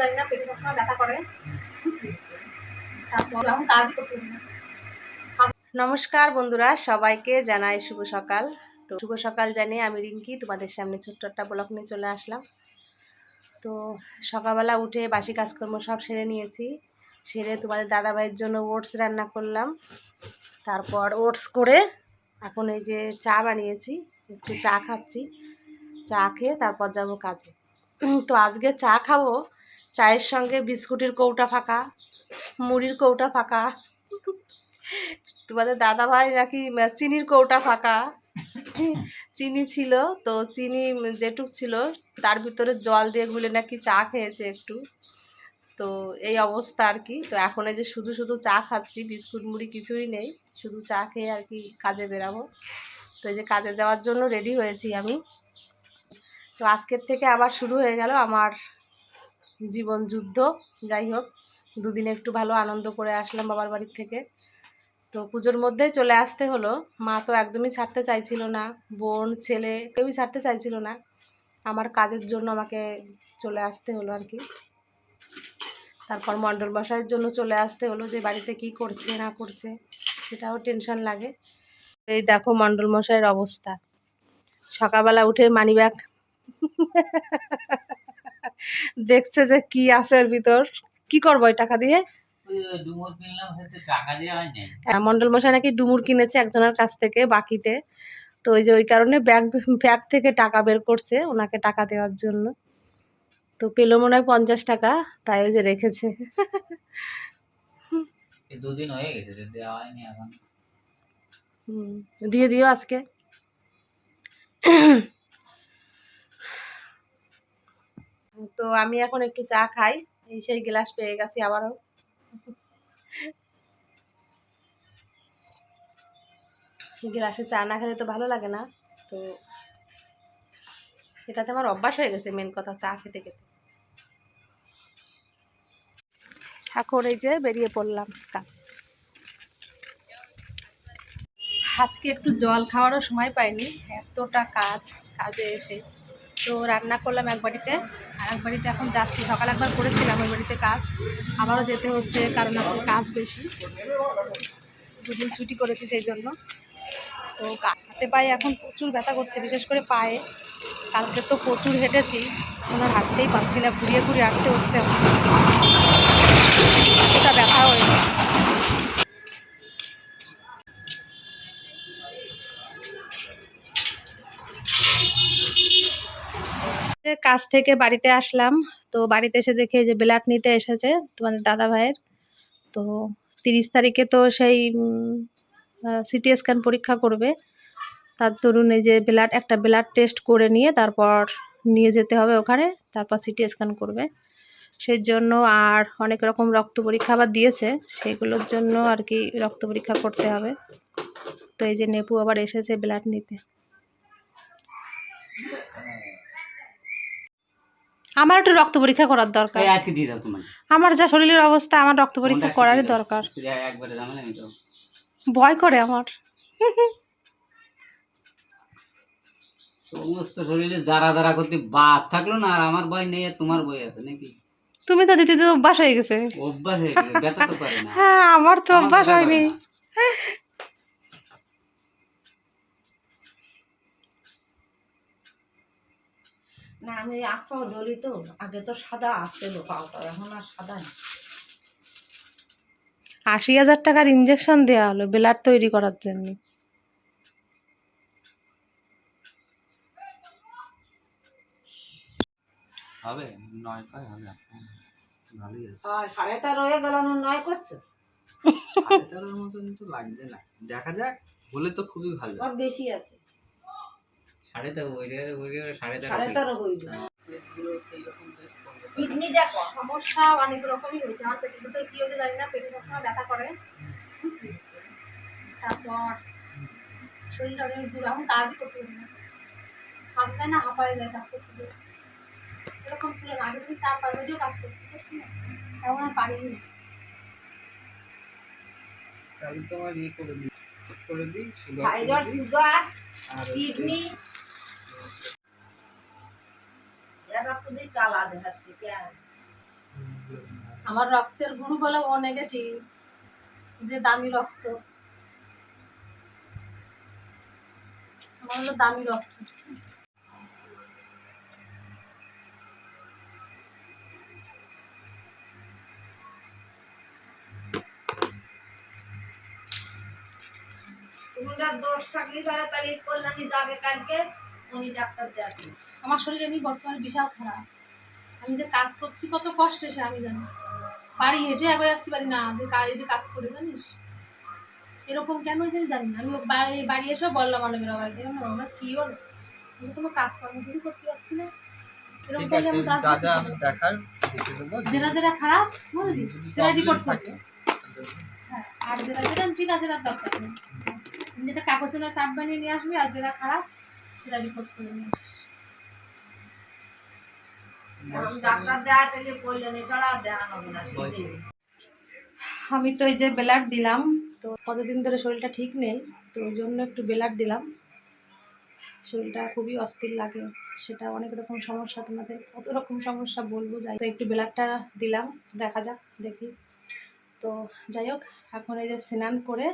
জানি না, পেটে সবসময় ব্যথা করে, বুঝলি? করতে নমস্কার বন্ধুরা, সবাইকে জানাই শুভ সকাল। তো শুভ সকাল জানিয়ে আমি রিঙ্কি, তোমাদের সামনে ছোট্ট একটা ব্লক নিয়ে চলে আসলাম। তো সকালবেলা উঠে বাসি কাজকর্ম সব সেরে নিয়েছি। সেরে তোমাদের দাদাভাইয়ের জন্য ওটস রান্না করলাম। তারপর ওটস করে এখন এই যে চা বানিয়েছি, একটু চা খাচ্ছি। চা খেয়ে তারপর যাব কাজে। তো আজকে চা খাব চায়ের সঙ্গে বিস্কুটের কৌটা ফাঁকা, মুড়ির কৌটা ফাঁকা। তোমাদের দাদা ভাই নাকি চিনির কৌটা ফাঁকা? চিনি ছিল, তো চিনি যেটুক ছিল, তার ভিতরে জল দিয়ে গুলে নাকি চা খেয়েছে একটু। তো এই অবস্থা আর কি। তো এখন এই যে শুধু শুধু চা খাচ্ছি, বিস্কুট, মুড়ি কিছুই নেই, শুধু চা খেয়ে আর কি কাজে বেরাবো। তো এই যে কাজে যাওয়ার জন্য রেডি হয়েছি আমি। তো আজকের থেকে আবার শুরু হয়ে গেল আমার জীবন যুদ্ধ, যাই হোক, দুদিন একটু ভালো আনন্দ করে আসলাম বাবার বাড়ির থেকে। তো পুজোর মধ্যে চলে আসতে হলো। মা তো একদমই ছাড়তে চাইছিল না, বোন, ছেলে কেউই ছাড়তে চাইছিল না। আমার কাজের জন্য আমাকে চলে আসতে হলো আর কি। তারপর মণ্ডল মশাইয়ের জন্য চলে আসতে হলো যে বাড়িতে কি করছে, না করছে, সেটাও টেনশন লাগে। এই দেখো মণ্ডল মশাইয়ের অবস্থা। সকালবেলা উঠে মানি ব্যাগ দেখছে যে কি আছে এর ভিতর। কি করব ওই টাকা দিয়ে হয় মণ্ডল মশাই নাকি ডুমুর কিনেছে একজনের কাছ থেকে বাকিতে। তো ওই যে ওই কারণে ব্যাগ ব্যাগ থেকে টাকা বের করছে ওনাকে টাকা দেওয়ার জন্য। তো পেল মনে হয় পঞ্চাশ টাকা তাই ওই যে রেখেছে। দুদিন হয়ে গেছে দেওয়া হয়নি এখন। দিয়ে দিও আজকে। তো আমি এখন একটু চা খাই। এই সেই গ্লাস পেয়ে গেছি আবারও। গ্লাসে চা না খেলে তো ভালো লাগে না। তো এটাতে আমার অভ্যাস হয়ে গেছে মেন কথা চা খেতে খেতে। এখন এই যে বেরিয়ে পড়লাম কাজে। আজকে একটু জল খাওয়ারও সময় পাইনি। এতটা কাজ, কাজে এসে। তো রান্না করলাম এক বাড়িতে। আর এক বাড়িতে এখন যাচ্ছি। সকাল একবার করেছিলাম ওই বাড়িতে কাজ। আবারও যেতে হচ্ছে কারণ এখন কাজ বেশি। দুদিন ছুটি করেছি সেই জন্য। তো হাতে পায়ে এখন প্রচুর ব্যথা করছে, বিশেষ করে পায়ে। কালকে তো প্রচুর হেঁটেছি। কোনো হাঁটতেই পারছি না। ঘুরিয়ে ঘুরিয়ে হাঁটতে হচ্ছে। এতটা ব্যথা হয়েছে কাজ থেকে বাড়িতে আসলাম। তো বাড়িতে এসে দেখে যে ব্লাড নিতে এসেছে তোমাদের দাদা ভাইয়ের। তো তিরিশ তারিখে তো সেই সিটি স্ক্যান পরীক্ষা করবে। তার দরুন এই যে ব্লাড একটা ব্লাড টেস্ট করে নিয়ে তারপর নিয়ে যেতে হবে ওখানে, তারপর সিটি স্ক্যান করবে। সেই জন্য আর অনেক রকম রক্ত পরীক্ষা আবার দিয়েছে, সেগুলোর জন্য আর কি রক্ত পরীক্ষা করতে হবে। তো এই যে নেপু আবার এসেছে ব্লাড নিতে। আমার একটু রক্ত পরীক্ষা করার দরকার। আজকে দিয়ে দাও তোমার আমার যা শরীরের অবস্থা আমার রক্ত পরীক্ষা করারই দরকার। একবারে জামালে ভয় করে আমার। সমস্ত শরীরে যারা যারা করতে বাদ থাকল না আর আমার ভয় নেই আর তোমার ভয় আছে নাকি? তুমি তো দিতে দিতে অভ্যাস হয়ে গেছে। অভ্যাস হয়ে গেছে ব্যথা তো করে না। হ্যাঁ আমার তো অভ্যাস হয়নি। না। আমি আট পাও ডলি তো। আগে তো সাদা ছিল পাওটা এখন আর সাদা নেই। আশি হাজার টাকার ইঞ্জেকশন দেওয়া হলো ব্লাড তৈরি করার জন্য। হবে নয় কয় হবে ভালোই আছে। আর সাড়ে তেরো হয়ে গেল নয় করছে? সাড়ে তেরোর মতন তো লাগছে না। দেখা যাক হলে তো খুবই ভালো। ওর বেশি আছে। সাড়ে তেরো ওই জায়গায় ওই জায়গায় সাড়ে তেরো সাড়ে তেরো হইল পেটগুলো সেইরকম বেশ কমে গেছে। কিডনি দেখো সমস্যা অনেক রকমই হয়েছে। আমার পেটের ভিতরে কি হচ্ছে জানি না পেটে সবসময় ব্যথা করে। বুঝলি? তারপর শরীরটা অনেক দূর এখন কাজই করতে পারি না। কাজ না হাঁপায় যায় কাজ করতে গিয়ে। এরকম ছিল না আগে তুমি চার পাঁচ বছরও কাজ করছি করছি না এখন আর পারিনি তাহলে তোমার ইয়ে করে দিই করে দিই সুগার সুগার কিডনি তো কালা দেখাচ্ছে কেন আমার রক্তের গুরু বলে ও নেগেটিভ যে দামি রক্ত। আমার হলো দামি রক্ত। তোমার দোষ থাকলে তাহলে কল্যাণী যাবে কালকে উনি ডাক্তার দেখে আমার শরীর এমনি বর্তমানে বিশাল খারাপ। আমি যে কাজ করছি কত কষ্টে সে আমি জানি। বাড়ি হেঁটে একবার আসতে পারি না যে কাজ এই যে কাজ করে জানিস? এরকম কেন হয়েছে আমি জানি না। আমি বাড়ি বাড়ি এসেও বললাম আলমের বাড়ি না আমার কী হলো আমি কোনো কাজকর্ম কিছু করতে পারছি না। এরকম করলে আমি কাজ যা যা। দেখার যেটা যেটা খারাপ বুঝলি সেটা রিপোর্ট থাকে, হ্যাঁ আর যেটা যেটা ঠিক আছে তার দরকার নেই। তুমি যেটা কাগজে চাপ বানিয়ে নিয়ে আসবি আর যেটা খারাপ সেটা রিপোর্ট করে নিয়ে আসিস। আমি তো এই যে ব্লাড দিলাম তো কতদিন ধরে শরীরটা ঠিক নেই তো ওই জন্য একটু ব্লাড দিলাম। শরীরটা খুবই অস্থির লাগে সেটা অনেক রকম সমস্যা তোমাদের কত রকম সমস্যা বলব যাই তো একটু ব্লাডটা দিলাম দেখা যাক দেখি। তো যাই হোক এখন এই যে স্নান করে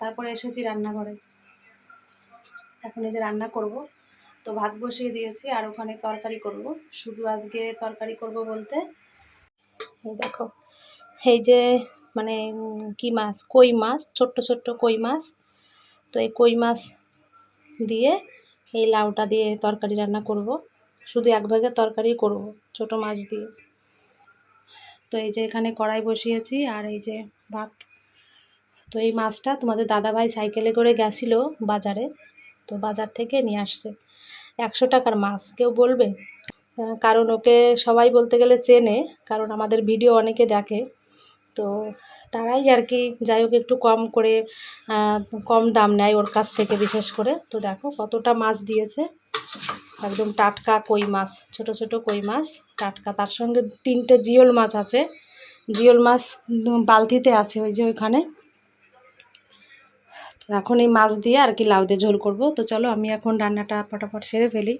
তারপরে এসেছি রান্নাঘরে। এখন এই যে রান্না করব। তো ভাত বসিয়ে দিয়েছি আর ওখানে তরকারি করব। শুধু আজকে তরকারি করব বলতে দেখো, এই যে মানে কি মাছ? কই মাছ? ছোট্ট ছোট্ট কই মাছ। তো এই কই মাছ দিয়ে এই লাউটা দিয়ে তরকারি রান্না করব। শুধু এক ভাগে তরকারি করব ছোট মাছ দিয়ে। তো এই যে এখানে কড়াই বসিয়েছি আর এই যে ভাত। তো এই মাছটা তোমাদের দাদাভাই সাইকেলে করে গেছিল বাজারে। তো বাজার থেকে নিয়ে আসছে। একশো টাকার মাছ, কেউ বলবে? কারণ ওকে সবাই বলতে গেলে চেনে, কারণ আমাদের ভিডিও অনেকে দেখে। তো তারাই আর কি, যাই হোক একটু কম করে কম দাম নেয় ওর কাছ থেকে বিশেষ করে। তো দেখো কতটা মাছ দিয়েছে। একদম টাটকা কই মাছ, ছোট ছোট কই মাছ, টাটকা। তার সঙ্গে তিনটে জিওল মাছ আছে। জিওল মাছ বালতিতে আছে ওই যে ওইখানে। এখন এই মাছ দিয়ে আর কি লাউ দিয়ে ঝোল করব। তো চলো, আমি এখন রান্নাটা ফটাফট সেরে ফেলি।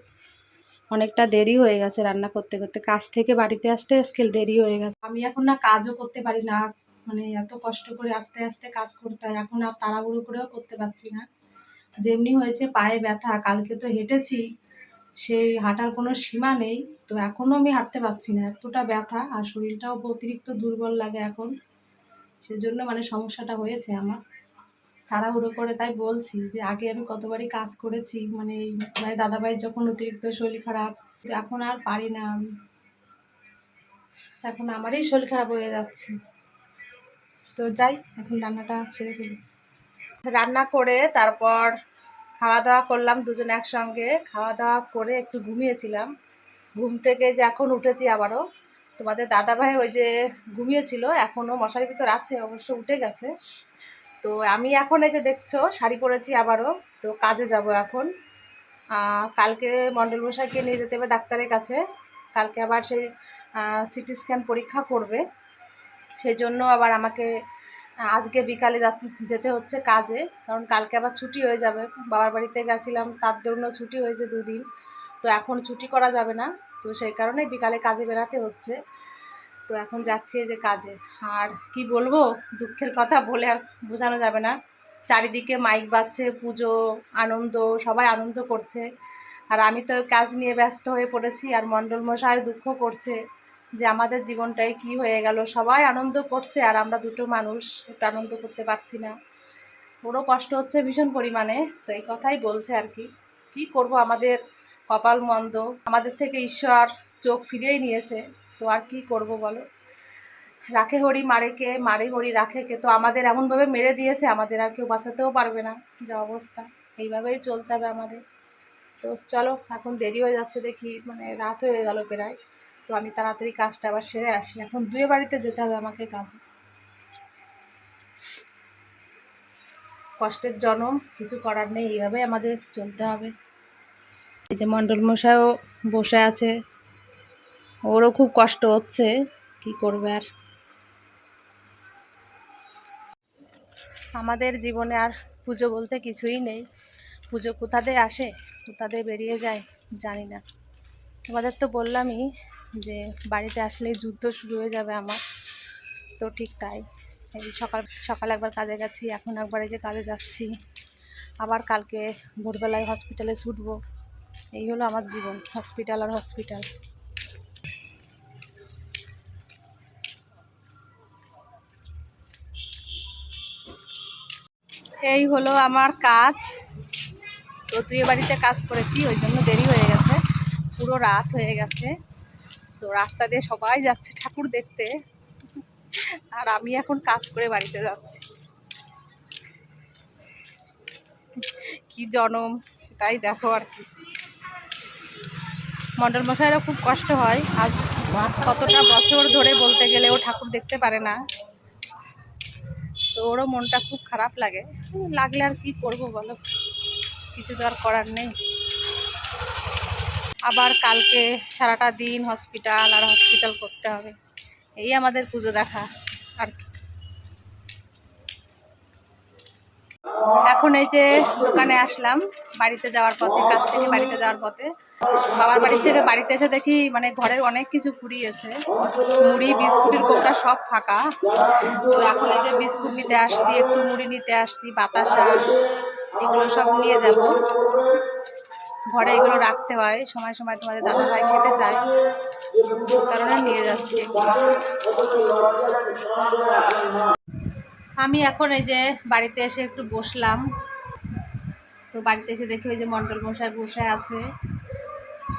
অনেকটা দেরি হয়ে গেছে রান্না করতে করতে। কাজ থেকে বাড়িতে আসতে আজকাল দেরি হয়ে গেছে। আমি এখন না কাজও করতে পারি না। মানে এত কষ্ট করে আস্তে আস্তে কাজ করতে হয়। এখন আর তাড়াহুড়ো করেও করতে পারছি না। যেমনি হয়েছে পায়ে ব্যথা, কালকে তো হেঁটেছি, সেই হাঁটার কোনো সীমা নেই। তো এখনও আমি হাঁটতে পারছি না। এতটা ব্যথা আর শরীরটাও অতিরিক্ত দুর্বল লাগে এখন। সেজন্য মানে সমস্যাটা হয়েছে আমার। তাড়াহুড়ো করে তাই বলছি যে, আগে আমি কতবারই কাজ করেছি মানে এই দাদাভাইয়ের যখন অতিরিক্ত শরীর খারাপ, এখন আর পারি না আমি। এখন আমারই শরীর খারাপ হয়ে যাচ্ছে। তো যাই, এখন রান্নাটা ছেড়ে ফেলি। রান্না করে তারপর খাওয়া দাওয়া করলাম দুজন একসঙ্গে। খাওয়া দাওয়া করে একটু ঘুমিয়েছিলাম। ঘুম থেকে যে এখন উঠেছি আবারও। তোমাদের দাদাভাই ওই যে ঘুমিয়েছিল, এখনও মশারির ভিতর আছে, অবশ্য উঠে গেছে। তো আমি এখন এই যে দেখছ, শাড়ি পরেছি আবারও, তো কাজে যাব এখন। কালকে মণ্ডল মশাইকে নিয়ে যেতে হবে ডাক্তারের কাছে। কালকে আবার সেই সিটি স্ক্যান পরীক্ষা করবে। সেই জন্য আবার আমাকে আজকে বিকালে যেতে হচ্ছে কাজে। কারণ কালকে আবার ছুটি হয়ে যাবে। বাবার বাড়িতে গেছিলাম, তার জন্য ছুটি হয়েছে দুদিন। তো এখন ছুটি করা যাবে না। তো সেই কারণে বিকালে কাজে বেরাতে হচ্ছে। তো এখন যাচ্ছি যে কাজে। আর কি বলব, দুঃখের কথা বলে আর বোঝানো যাবে না। চারিদিকে মাইক বাজছে, পুজো, আনন্দ, সবাই আনন্দ করছে। আর আমি তো কাজ নিয়ে ব্যস্ত হয়ে পড়েছি আর মণ্ডল মশাই দুঃখ করছে যে আমাদের জীবনটাই কি হয়ে গেল। সবাই আনন্দ করছে আর আমরা দুটো মানুষ একটু আনন্দ করতে পারছি না। ওরও কষ্ট হচ্ছে ভীষণ পরিমাণে, তো এই কথাই বলছে আর কি। কি করব আমাদের কপাল মন্দ। আমাদের থেকে ঈশ্বর চোখ ফিরিয়েই নিয়েছে। তো আর কি করব বলো? রাখে হরি মারে কে, মারে হরি রাখে কে, তো আমাদের এমনভাবে মেরে দিয়েছে, আমাদের আর কেউ বাঁচাতেও পারবে না, যা অবস্থা। এইভাবেই চলতে হবে আমাদের। তো চলো, এখন দেরি হয়ে যাচ্ছে দেখি মানে রাত হয়ে গেল প্রায়। তো আমি তাড়াতাড়ি কাজটা আবার সেরে আসি। এখন দুয়ে বাড়িতে যেতে হবে আমাকে কাজে। কষ্টের জনম, কিছু করার নেই এইভাবে আমাদের চলতে হবে। এই যে মণ্ডল মশাইও বসে আছে ওরও খুব কষ্ট হচ্ছে, কি করবে আর? আমাদের জীবনে আর পুজো বলতে কিছুই নেই। পুজো কোথাতে আসে কোথাতে বেরিয়ে যায়, জানি না। তোমাদের তো বললামই যে বাড়িতে আসলেই যুদ্ধ শুরু হয়ে যাবে আমার। তো ঠিক তাই। এই সকাল সকাল একবার কাজে গেছি, এখন একবার এই যে কাজে যাচ্ছি। আবার কালকে ভোরবেলায় হসপিটালে ছুটবো। এই হলো আমার জীবন হসপিটাল আর হসপিটাল এই হলো আমার কাজ। তো তুই বাড়িতে কাজ করেছি, ওই জন্য দেরি হয়ে গেছে। পুরো রাত হয়ে গেছে। তো রাস্তা দিয়ে সবাই যাচ্ছে ঠাকুর দেখতে। আর আমি এখন কাজ করে বাড়িতে যাচ্ছি। কি জনম, সেটাই দেখো আর কি। মন্ডল মশাইরও খুব কষ্ট হয়। আজ কতটা বছর ধরে বলতে গেলে ও ঠাকুর দেখতে পারে না। ওরও মনটা খুব খারাপ লাগে। লাগলে আর কি করব বলো? কিছু তো আর করার নেই। আবার কালকে সারাটা দিন হসপিটাল আর হসপিটাল করতে হবে। এই আমাদের পুজো দেখা আর কি। এখন এই যে দোকানে আসলাম, বাড়িতে যাওয়ার পথে, কাজ থেকে বাড়িতে যাওয়ার পথে। বাবার বাড়ি থেকে বাড়িতে এসে দেখি মানে ঘরের অনেক কিছু কুড়িয়েছে মুড়ি, বিস্কুটের কোপটা সব ফাঁকা। তো এখন এই যে বিস্কুট নিতে আসছি, একটু মুড়ি নিতে আসছি, বাতাসা, এগুলো সব নিয়ে যাব। ঘরে এগুলো রাখতে হয়, সময় সময় তোমাদের দাদা ভাই খেতে চায়। কারণে নিয়ে যাচ্ছি আমি এখন এই যে বাড়িতে এসে একটু বসলাম। তো বাড়িতে এসে দেখি ওই যে মন্ডল মশাই বসে আছে।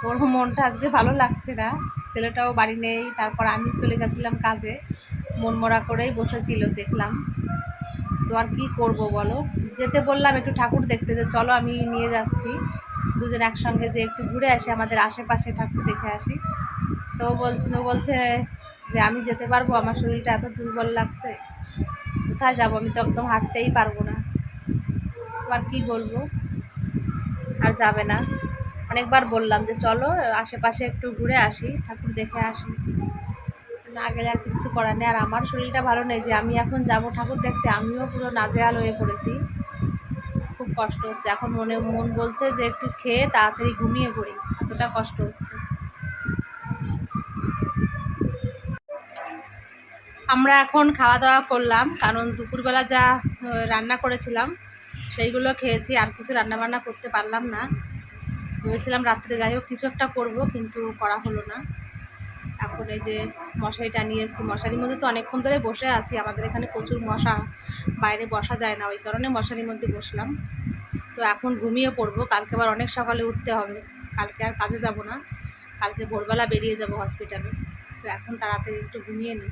ওর মনটা আজকে ভালো লাগছে না। ছেলেটাও বাড়ি নেই, তারপর আমি চলে গেছিলাম কাজে। মন মরা করেই বসেছিল, দেখলাম। তো আর কী করব বলো? যেতে বললাম একটু ঠাকুর দেখতে, যে চলো আমি নিয়ে যাচ্ছি। দুজন একসঙ্গে যে একটু ঘুরে আসি, আমাদের আশেপাশে ঠাকুর দেখে আসি। তো ও বল বলছে যে আমি যেতে পারব, আমার শরীরটা এত দুর্বল লাগছে। কোথায় যাব? আমি তো একদম হাঁটতেই পারব না। আর কি বলব? আর যাবে না। অনেকবার বললাম যে চলো, আশেপাশে একটু ঘুরে আসি, ঠাকুর দেখে আসি। না গেলে আর কিছু করার নেই। আর আমার শরীরটা ভালো নেই যে আমি এখন যাব ঠাকুর দেখতে, আমিও পুরো নাজেহাল হয়ে পড়েছি। খুব কষ্ট হচ্ছে। এখন মনে, মন বলছে যে একটু খেয়ে তাড়াতাড়ি ঘুমিয়ে পড়ি। এতটা কষ্ট হচ্ছে। আমরা এখন খাওয়া দাওয়া করলাম, কারণ দুপুরবেলা যা রান্না করেছিলাম, সেইগুলো খেয়েছি। আর কিছু রান্না বান্না করতে পারলাম না। ভেবেছিলাম রাত্রে যাই হোক, কিছু একটা করব, কিন্তু করা হলো না। এখন এই যে মশারিটা নিয়েছি, মশারির মধ্যে তো অনেকক্ষণ ধরে বসে আছি, আমাদের এখানে প্রচুর মশা, বাইরে বসা যায় না, ওই কারণে মশারির মধ্যে বসলাম। তো এখন ঘুমিয়ে পড়ব, কালকে আবার অনেক সকালে উঠতে হবে, কালকে আর কাজে যাব না, কালকে ভোরবেলা বেরিয়ে যাব হসপিটালে তো এখন তাড়াতাড়ি একটু ঘুমিয়ে নিই